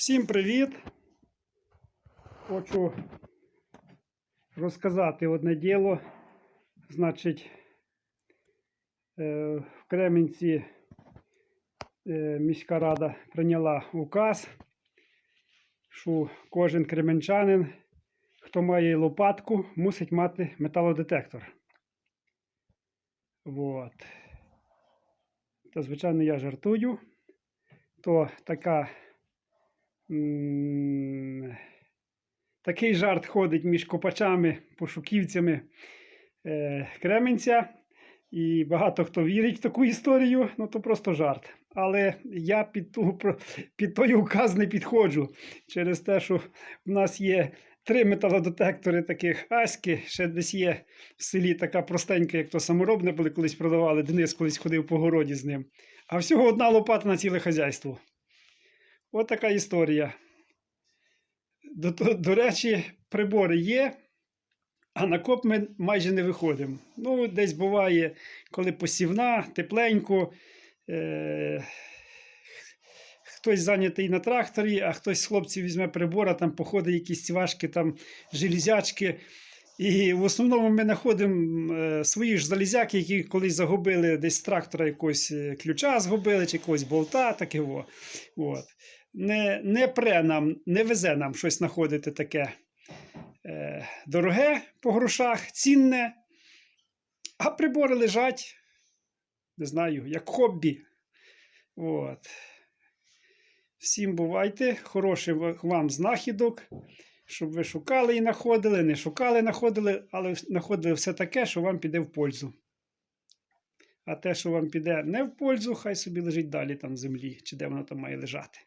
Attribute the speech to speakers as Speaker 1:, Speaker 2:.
Speaker 1: Всім привіт! Хочу розказати одне діло. Значить, е, в Кременці е, міська рада прийняла указ, що кожен кременчанин, хто має лопатку, мусить мати металодетектор. Вот. Та, звичайно, я жартую. То така Такий жарт ходить між копачами, пошуківцями е, Кременця. І багато хто вірить в таку історію, ну то просто жарт. Але я під, ту, під той указ не підходжу через те, що в нас є три металодетектори таких аськи, ще десь є в селі така простенька, як то саморобне, були колись продавали. Денис колись ходив по городі з ним. А всього одна лопата на ціле хазяйство. От така історія. До, до, до речі, прибори є, а на коп ми майже не виходимо. Ну, десь буває, коли посівна, тепленько. Е- хтось зайнятий на тракторі, а хтось з хлопців візьме прибора, там походить якісь цвашки, там железячки. І в основному ми знаходимо е, свої ж залізяки, які колись загубили десь з трактора якогось е, ключа згубили, чи якогось болта, таке. От. Не, не пре нам, не везе нам щось знаходити таке е, дороге по грошах, цінне. А прибори лежать, не знаю, як хобі. От. Всім бувайте, хороших вам знахідок, щоб ви шукали і знаходили, не шукали, знаходили, але знаходили все таке, що вам піде в пользу. А те, що вам піде не в пользу, хай собі лежить далі там в землі, чи де воно там має лежати.